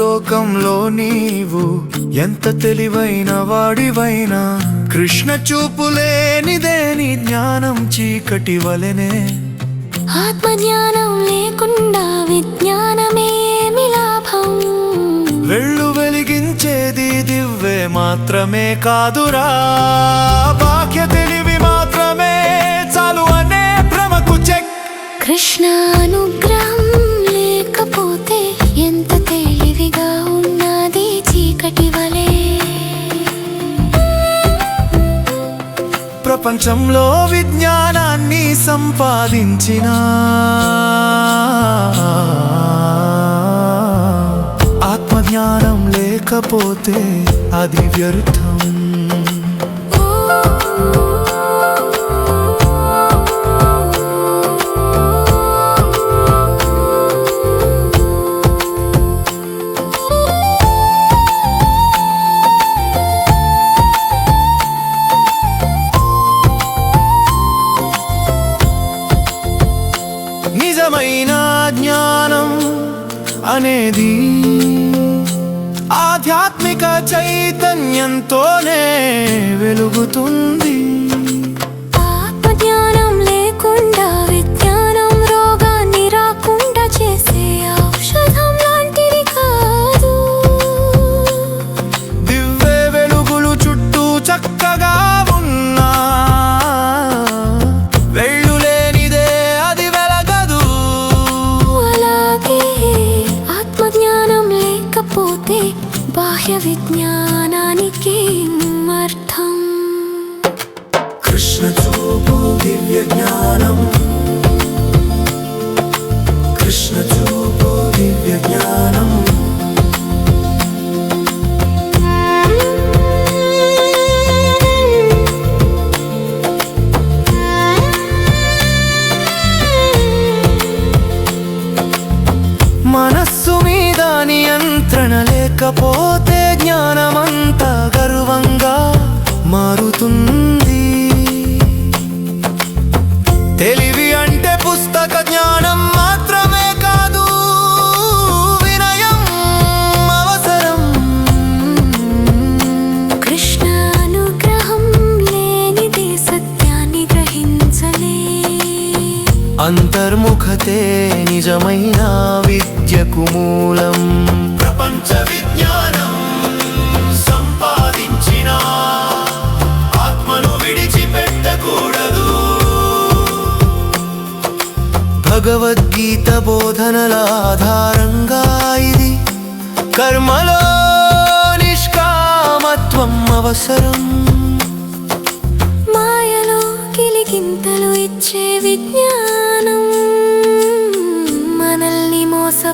లోకంలో నీవు ఎంత తెలివైన వాడివైనా కృష్ణ చూపులేనిదే నీ జ్ఞానం చీకటి వలెనే. ఆత్మజ్ఞానం లేకుండా విజ్ఞానమేమి లాభం? వెళ్ళు వెలిగించేది దివ్వే మాత్రమే కాదురా. బాహ్య తెలివి మాత్రమే చాలు అనే భ్రమకు చెక్. కృష్ణ అనుగ్రహం ప్రపంచంలో విజ్ఞానాన్ని సంపాదించిన. ఆత్మజ్ఞానం లేకపోతే అది వ్యర్థం. నిజమైన జ్ఞానం అనేది ఆధ్యాత్మిక చైతన్యంతోనే వెలుగుతుంది. బాహ్య విజ్ఞానానికి అర్థం కృష్ణ చూపు దివ్య జ్ఞానం కృష్ణ చూపు దివ్య జ్ఞానం మనస్సు మీద నియంత్రణ లేకపోతే అంతర్ముఖతే నిజమైన విద్యకు మూలం. ప్రపంచ విజ్ఞానం సంపాదించిన ఆత్మను విడిచిపెట్టకూడదు. భగవద్గీత బోధనల ఆధారంగా ఇది. కర్మలో నిష్కామత్వం అవసరం. మాయలో కిలికింతలు ఇచ్చే విజ్ఞానం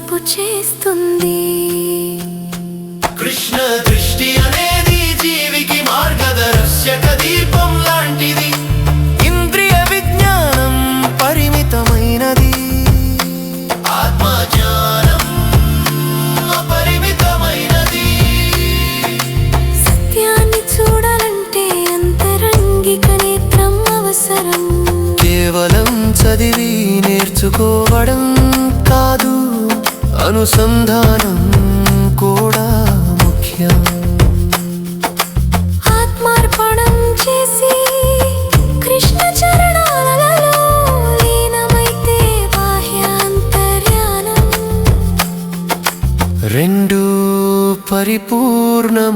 మోసపు చేస్తుంది. కృష్ణ దృష్టి అనేది జీవికి మార్గదర్శక దీపం లాంటిది. ఇంద్రియ విజ్ఞానం పరిమితమైనది. ఆత్మ జ్ఞానం అపరిమితమైనది. సత్యాన్ని చూడాలంటే అంతరంగిక నేత్రం అవసరం. కేవలం చదివి నేర్చుకోవడం కాదు. అనుసంధానం కూడా ముఖ్యం. ఆత్మార్పణం చేసి కృష్ణ చరణాలలో లీనమైతే బాహ్య అంతర్యానం రెండు పరిపూర్ణమవుతాయి.